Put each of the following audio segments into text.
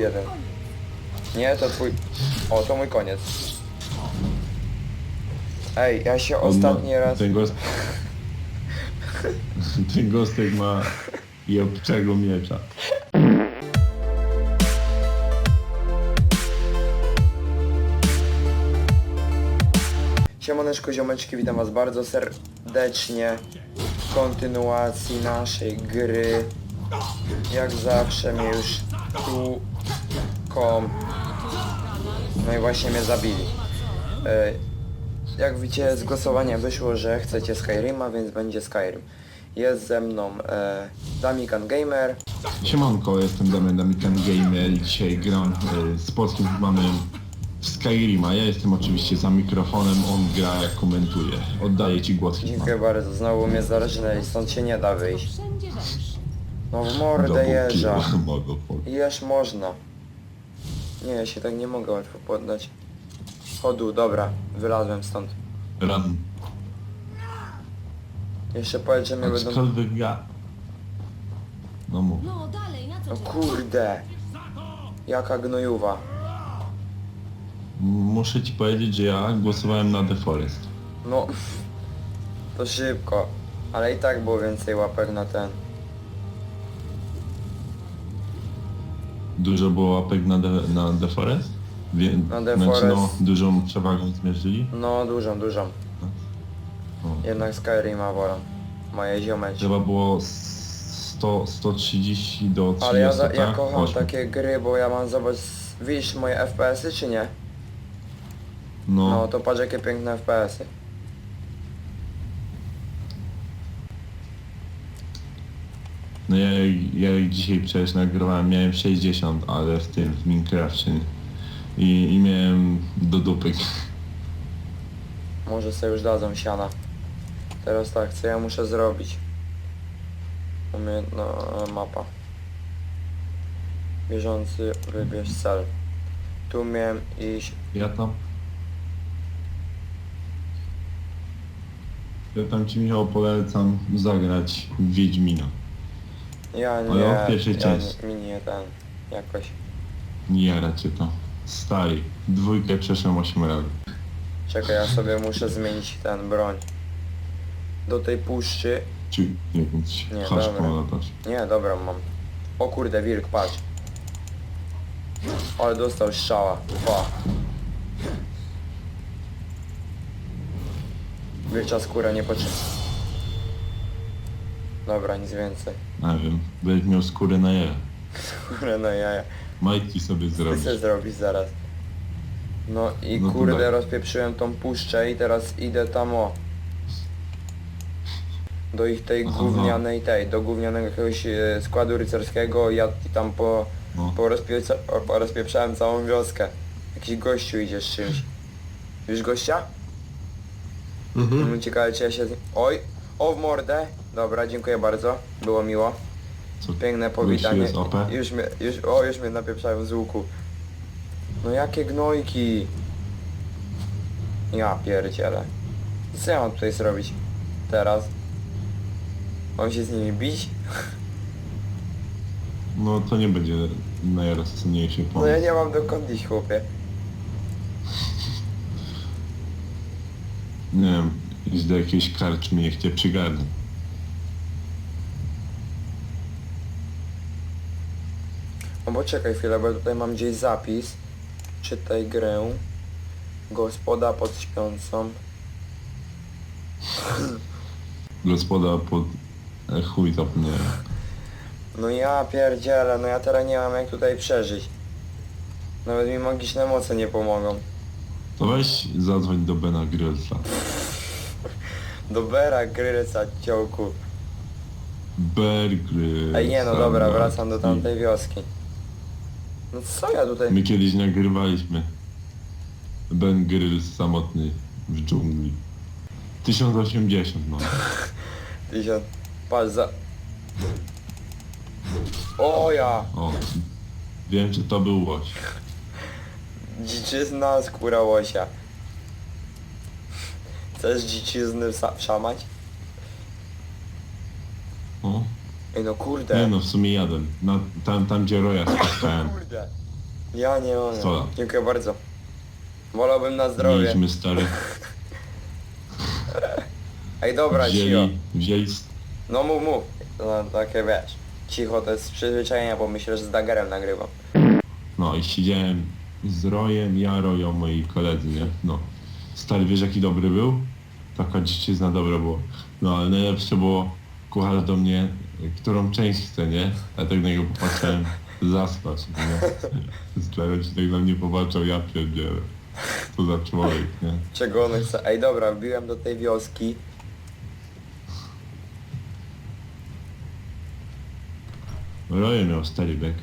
jeden. Nie, to twój... O, to mój koniec. Ej, ja się On ma- ostatni raz... Ten, gost... ten gostek ma i obczego miecza. Siemaneczko ziomeczki, witam was bardzo serdecznie w kontynuacji naszej gry. Jak zawsze mnie już tu No i właśnie mnie zabili. E, Jak widzicie z głosowania wyszło, że chcecie Skyrima, więc będzie Skyrim. Jest ze mną e, Damikan Gamer, Siemanko, jestem Damian Damikan Gamer i dzisiaj gram y, z polskim mamy w Skyrima. Ja jestem oczywiście za mikrofonem, on gra jak komentuje. Oddaję ci głos dziękuję Hitman. bardzo, znowu mnie zarżnęli, stąd się nie da wyjść. No w mordę jeża. Jesz można. Nie, ja się tak nie mogę łatwo poddać. Chodu, dobra, wylazłem stąd. Run. Jeszcze powiedz, że mnie będą... Aczkolwiek ja... No mów. No dalej, na co czekasz? kurde! Jaka gnojuwa. Muszę ci powiedzieć, że ja głosowałem na The Forest. No, to szybko. Ale i tak było więcej łapek na ten. Dużo było łapek na The, na The Forest? Wie, Na The znaczy, no, Forest. dużą przewagą zmierzyli? No, dużą, dużą. O. Jednak Skyrima wolą. Moje ziomeczki. Trzeba było 100, 130 do 30, Ale ja, za, tak? ja kocham Osiem. takie gry, bo ja mam, zobacz, widzisz moje FPS-y czy nie? No, No, to patrz jakie piękne FPS-y. No ja, ja jak dzisiaj przecież nagrywałem, miałem 60, ale w tym, w Minecrafcie. I, I miałem do dupy. Może sobie już dadzą siana. Teraz tak, co ja muszę zrobić? Umiejętna mapa. Bieżący, wybierz cel. Tu miałem iść... Ja tam... Ja tam ci Michał polecam zagrać w Wiedźmina. Ja nie, od pierwszej ja części. nie, mi nie ten, jakoś. Nie jara cię to. Stary. Dwójkę przeszłem 8 razy. Czekaj, ja sobie muszę zmienić ten broń. Do tej puszczy... Czy nie wiem, Nie, chodź dobra. Nie, dobra mam. O kurde, wilk, patrz. Ale dostał strzała. Pa. Wilcza skóra nie potrzebna. Dobra, nic więcej. Nie wiem, będziesz miał skórę na je. Kurde, no jaja. Majtki sobie zrobić. Chcę zrobić zaraz. No i No to kurde, daj. rozpieprzyłem tą puszczę i teraz idę tam o. Do ich tej Aha. gównianej tej, do gównianego jakiegoś e, składu rycerskiego, ja tam po, No. po, rozpieprza, po rozpieprzałem całą wioskę. Jakiś gościu idzie z czymś. Wiesz gościa? Mhm. Ciekawe czy ja się z nim... Oj! O w mordę! Dobra, dziękuję bardzo. Było miło. Co? Piękne powitanie. jest OP? Już mnie, już, o już mnie napieprzają z łuku. No jakie gnojki! Ja pierdzielę. Co ja mam tutaj zrobić? Teraz? Mam się z nimi bić? No to nie będzie najrozsądniejszy No ja nie mam dokąd iść chłopie. Nie wiem, idź do jakiejś karczmy, niech cię przygarnie. No bo czekaj chwilę, bo ja tutaj mam gdzieś zapis. Czytaj grę. Gospoda pod śpiącą. Gospoda pod... E, chuj zapomniałem. No ja pierdzielę, no ja teraz nie mam jak tutaj przeżyć. Nawet mi magiczne moce nie pomogą. To weź zadzwoń do Bena Grylsa. Do Bera Gryca ciołku. Bear Grylsa. Ej nie no dobra, wracam do tamtej wioski. No co ja tutaj... My kiedyś nagrywaliśmy. Ben Gryls samotny w dżungli. 1080 no. Tysiąc... Patrz za... O ja! O. Wiem, czy to był łoś. Dziczyzna skóra łosia. Chcesz dziczyzny wsa- wszamać? O. Ej no kurde. Nie no, w sumie jadłem. Na, tam, tam gdzie roja spotkałem. Kurde. Ja nie mam. Stola. Dziękuję bardzo. Wolałbym na zdrowie. Mieliśmy stary. Ej dobra, cicho. Wzięli, wzięli No mów, mów. No, takie wiesz. Cicho to jest z przyzwyczajenia, bo myślę, że z Dagerem nagrywam. No i siedziałem z Rojem, ja, Rojo, moi koledzy, nie? No. Stary, wiesz jaki dobry był? Taka dziczyzna dobra było. No ale najlepsze było, kucharz do mnie, którą część chce, nie? Ja tak na niego popatrzyłem, zaspać, nie? Stary się tak na mnie popatrzał, ja pierdzielę. Co za człowiek, nie? Czego on chce? Ej dobra, wbiłem do tej wioski. Rojo miał stary bek.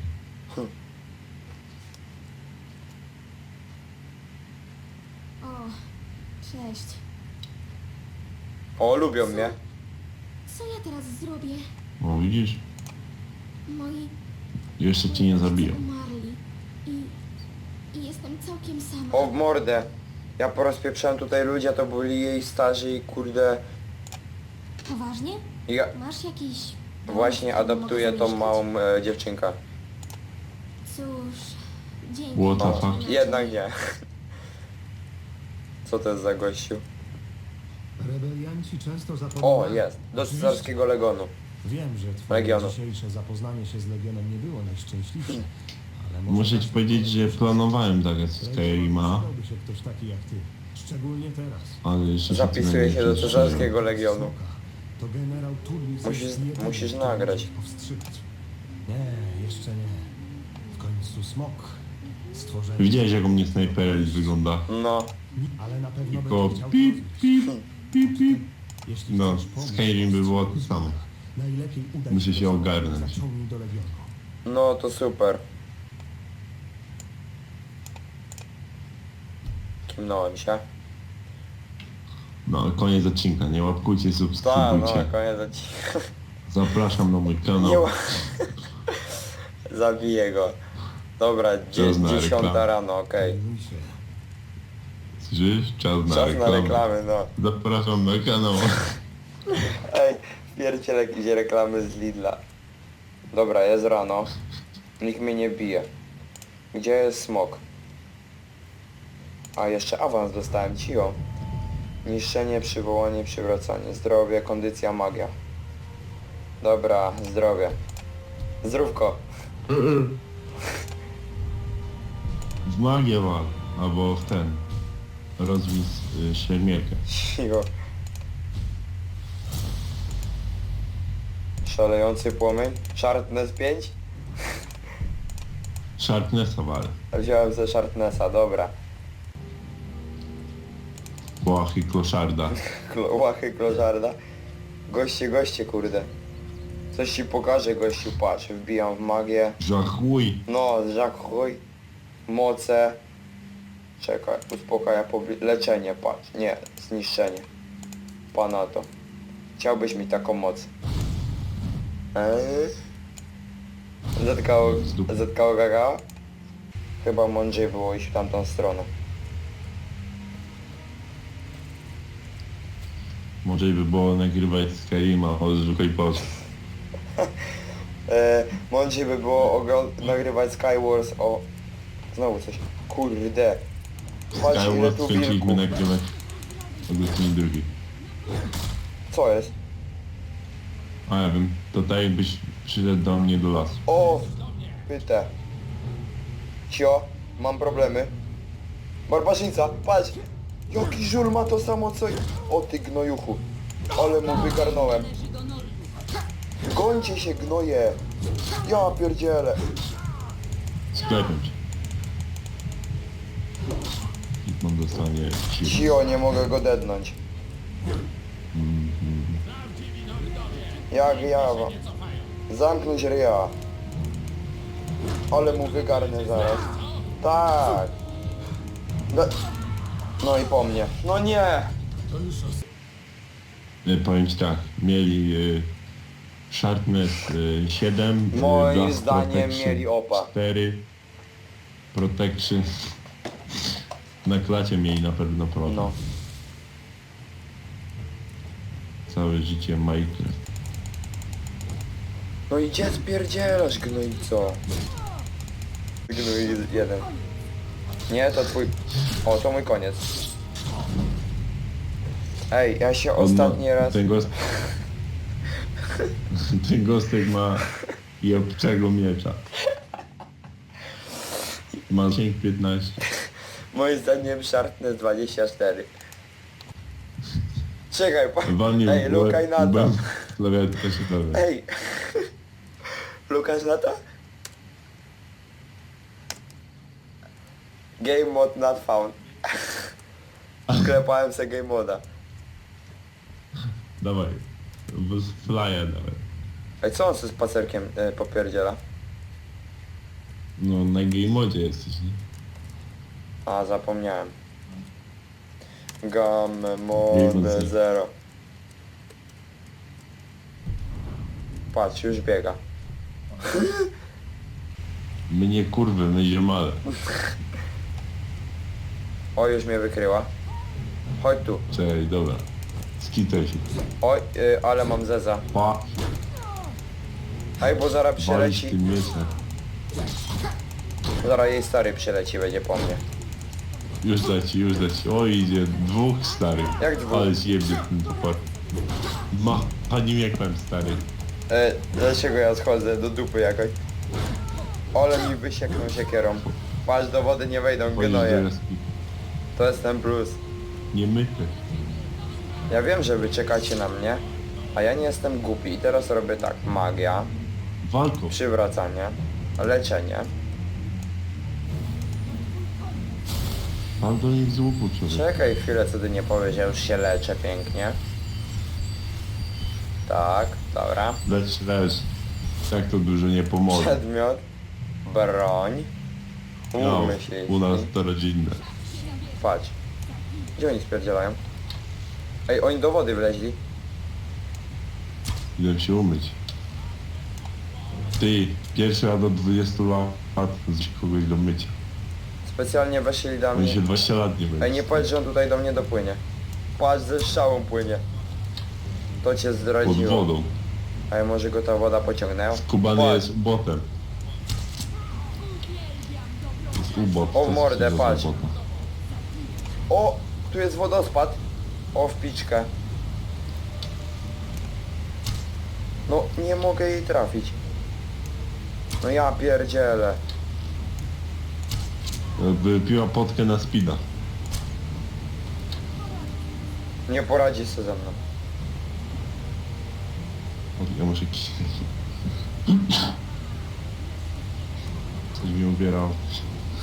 O, cześć. O, lubią mnie. Co ja teraz zrobię? O widzisz? Moi Jeszcze cię nie zabiją. umarli i, i jestem całkiem sama. O, w mordę. Ja porozpieprzałem tutaj ludzie, to byli jej starzy i kurde... Poważnie? Ja Masz jakiś... właśnie który adoptuję mogę tą zamieszkać? małą e, dziewczynkę. Cóż, dzięki. What the O, fuck? jednak nie. Co to jest za gościu? Rebelianci często zapominają... O, jest. Do cesarskiego legonu. Wiem, że twoje Legionu. dzisiejsze zapoznanie się z Legionem nie było najszczęśliwsze, ale może Muszę ci czasem powiedzieć, że planowałem tak Legion Skyrima, przydałby się ktoś taki jak ty. Szczególnie teraz. ale jeszcze Zapisuję się do nie cesarskiego legionu. Smoka. To generał Musisz- musisz nagrać. powstrzymać. Nie, jeszcze nie. W końcu smok. Stworzenie... Widziałeś jak u mnie snajper wygląda? No. Ale na pewno Tylko będzie chciał pip, pip, pip, pip. Jeśli No, chcesz pomóc Skyrim by było to samo. Najlepiej udaj Muszę się do i ogarnąć. Zaciągnij do Legionu. No to super. Kimnąłem się. No, koniec odcinka, nie łapkujcie, Tak, no, subskrybujcie. koniec odcinka. Zapraszam na mój Nie kanał. ła... Zabiję go. Dobra, dzie- Czas na dziesiąta rano, okej. Zajmuj się. Słyszysz? Czas na Czas na reklamę. reklamy, no. Zapraszam na kanał. Ej, wpierdziel jakieś reklamy z Lidla. Dobra, jest rano. Nikt mnie nie bije. Gdzie jest smok? A, jeszcze awans dostałem, cicho. Niszczenie, przywołanie, przywracanie. Zdrowie, kondycja, magia. Dobra, zdrowie. Zdrówko. W magię wal, albo w ten. Rozwis y, szermierkę. Cicho. Szalejący płomień. Sharpness 5? Sharpnessa wal. Wziąłem ze Sharpnessa, dobra. Błachy kloszarda. Klo- Łachy klożarda. Goście, goście, kurde. Coś ci pokażę, gościu, patrz. Wbijam w magię. Żachuj. No, żachuj. Moce. Czekaj, uspokaja pobli- Leczenie, patrz. Nie, zniszczenie. Pana to. Chciałbyś mi taką moc. Eee? Zetkało, zetkało gaga? Chyba mądrzej było iść w tamtą stronę. Może by było nagrywać Skyrima, odżukaj post. E, mądrzej by było ogro- nagrywać Skywars o... Znowu coś. Kurde. Patrz ile Skyward tu skończyliśmy wilków. nagrywać Augustyn drugi. Co jest? A ja wiem, to tak jakbyś przyszedł do mnie do lasu. O! Pytę. Cio, mam problemy. Barbarzyńca, patrz! Jaki żul ma to samo co... O ty gnojuchu. Ale mu wygarnąłem. Gońcie się gnoje. Ja pierdzielę. Cię. Hitman dostanie siłę. Cio, nie mogę go dednąć. Jak ja wam. Zamknąć ryja. Ale mu wygarnę zaraz. Tak. No, no i po mnie. No nie. Y, Powiem ci tak, mieli y, Sharpness y, 7, y, Moim Blast zdaniem Protection mieli opa. 4, Protection. Na klacie mieli na pewno problem. No. Całe życie Minecraft. No i gdzie spierdzielasz gnojco? Gnój jeden. Nie, to twój... O, to mój koniec. Ej, ja się On ma- ostatni raz... Ten gost... ten gostek ma jebczego miecza. Ma sięg 15. Moim zdaniem Sharpness 24. Czekaj, pa... Walnie Ej, lukaj na to. Się. Ej! Lukasz na to? Game mod not found. Sklepałem se game moda. Dawaj. Z flya dawaj. Ej, co on ze spacerkiem y, popierdziela? No na game modzie jesteś, nie? A, zapomniałem. Gam Game mod mod 0. Patrz, już biega. Mnie kurwy, my ziomale. O, już mnie wykryła. Chodź tu. Czekaj, dobra. Skitaj się. Oj, y, ale mam zeza. Pa, Ej, bo zaraz walić przyleci. tym. Zaraz jej stary przyleci, będzie po mnie. Już leci, już leci. O idzie, dwóch starych. Jak dwóch? Ale ci jebie ten topor. Ma, pani miekłem stary. E, dlaczego ja schodzę do dupy jakoś? Ole mi wysiekną siekierą. Patrz, do wody nie wejdą do gnoje. jaskini. To jest ten plus. Nie mykę. Ja wiem, że wy czekacie na mnie, a ja nie jestem głupi. I teraz robię tak. Magia, Walką. przywracanie, leczenie. Pan do nich z łuku człowiek. Czekaj chwilę, co ty nie powiesz, ja już się leczę pięknie. Tak, dobra. Lecz, lecz. Tak to dużo nie pomoże. Przedmiot, broń, No, u nas to rodzinne. Patrz. Gdzie oni spierdzielają? Ej, oni do wody wleźli. Idę się umyć. Ty, pierwszy raz do 20 lat z kogoś do mycia. Specjalnie weszli do Oni mnie. się 20 lat nie. Ej, nie powiedz, że on tutaj do mnie dopłynie. Patrz, ze strzałą płynie. To cię Pod zdradziło. wodą. Ej, może go ta woda pociągnęła? Skubany Patrz. jest botem. Jest ubot. O, to jest mordę, patrz. O, tu jest wodospad. O, w piczkę. No, nie mogę jej trafić. No ja pierdzielę. Wypiła potkę na speeda. Nie poradzi sobie ze mną. Ja Coś mi ubierał.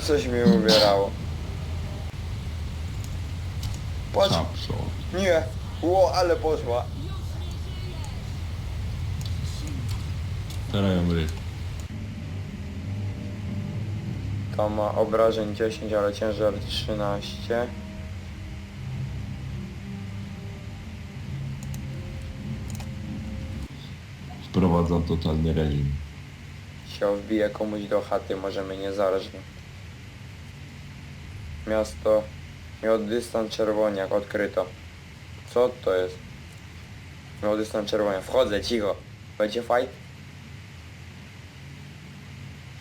Coś mi ubierało. Patrz, nie. Ło, ale poszła. Teraz ją ry. To ma obrażeń 10, ale ciężar 13. Wprowadzam totalny reżim. Się wbije komuś do chaty, możemy niezależnie. Miasto miał dystans czerwoniak, odkryto. Co to jest? Miał dystans czerwoniak. Wchodzę, cicho. Będzie fight?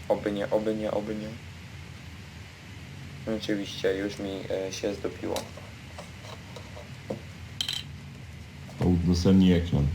Oby nie, oby nie, oby nie. Oczywiście, już mi e, się zdopiło. Udostępnij ekran.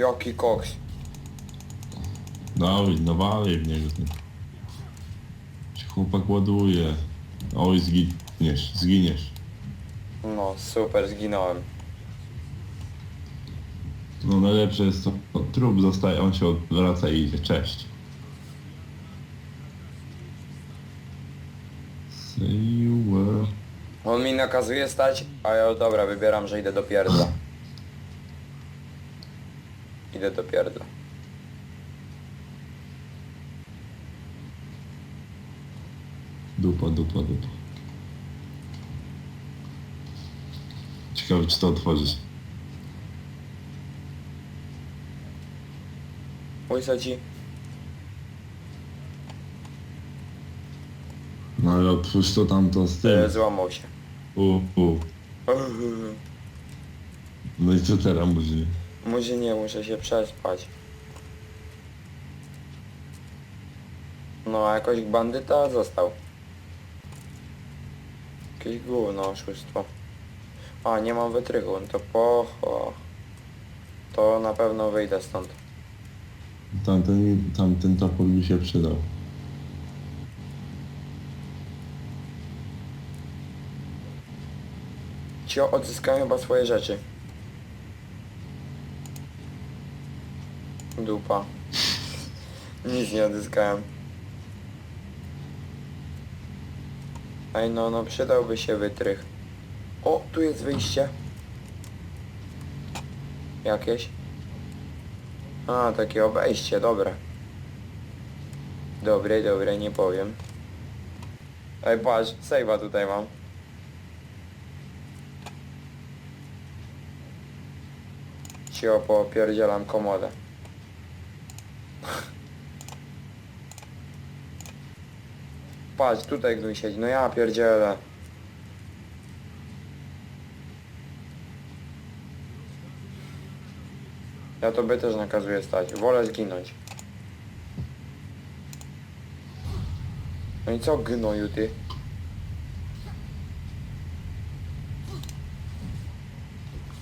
Jaki koks. Dawaj, nawalaj w niego. Się chłopak ładuje. Oj, zginiesz, zginiesz. No, super, zginąłem. No najlepsze jest to, no, trup zostaje, on się odwraca i idzie, cześć. Say you. On mi nakazuje stać, a ja dobra, wybieram, że idę do pierdla. Idę do pierdla. Dupa, dupa, dupa. Ciekawe, czy to otworzysz. Łyso ci. No ale otwórz to tam to z E, tym. złamał się. U, u. No i co teraz musi? Może nie, muszę się przespać. No, a jakoś bandyta został. Jakieś gówno, oszustwo. A, nie mam wytrychu, no to pocho. To na pewno wyjdę stąd. Tamten, tamten topór mi się przydał. Ci odzyskałem chyba swoje rzeczy. Dupa. Nic nie odzyskałem. Ej no, no przydałby się wytrych. O, tu jest wyjście. Jakieś? A, takie obejście, dobre. Dobre, dobre, nie powiem. Ej, patrz, save'a tutaj mam. Ci opopierdzielam komodę. Patrz, tutaj gnój siedzi. No ja pierdzielę. Ja tobie też nakazuję stać. Wolę zginąć. No i co gnoju ty?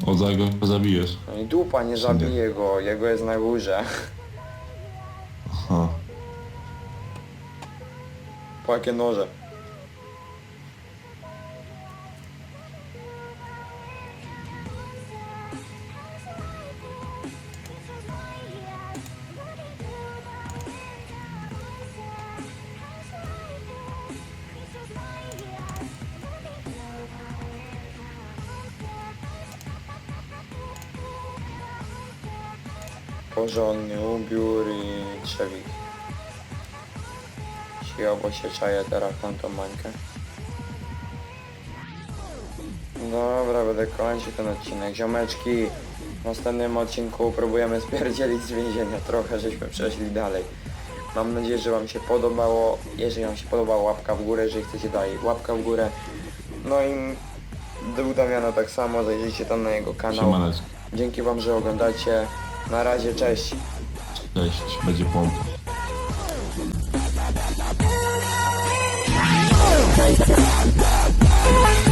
O, za go zabijesz. No i dupa, nie Nie. zabije go. Jego jest na górze. Po jakie noże? Porządny ubiór i trzewik. Obo się czaję teraz w tamtą mańkę. Dobra, będę kończył ten odcinek. Ziomeczki, w następnym odcinku próbujemy spierdzielić z więzienia trochę, żeśmy przeszli dalej. Mam nadzieję, że Wam się podobało. Jeżeli Wam się podobało, łapka w górę, jeżeli chcecie dalej, łapka w górę. No i do Damiana tak samo, zajrzyjcie tam na jego kanał. Siemaneczko. Dzięki Wam, że oglądacie. Na razie, cześć. Cześć, będzie pompa. Thank you.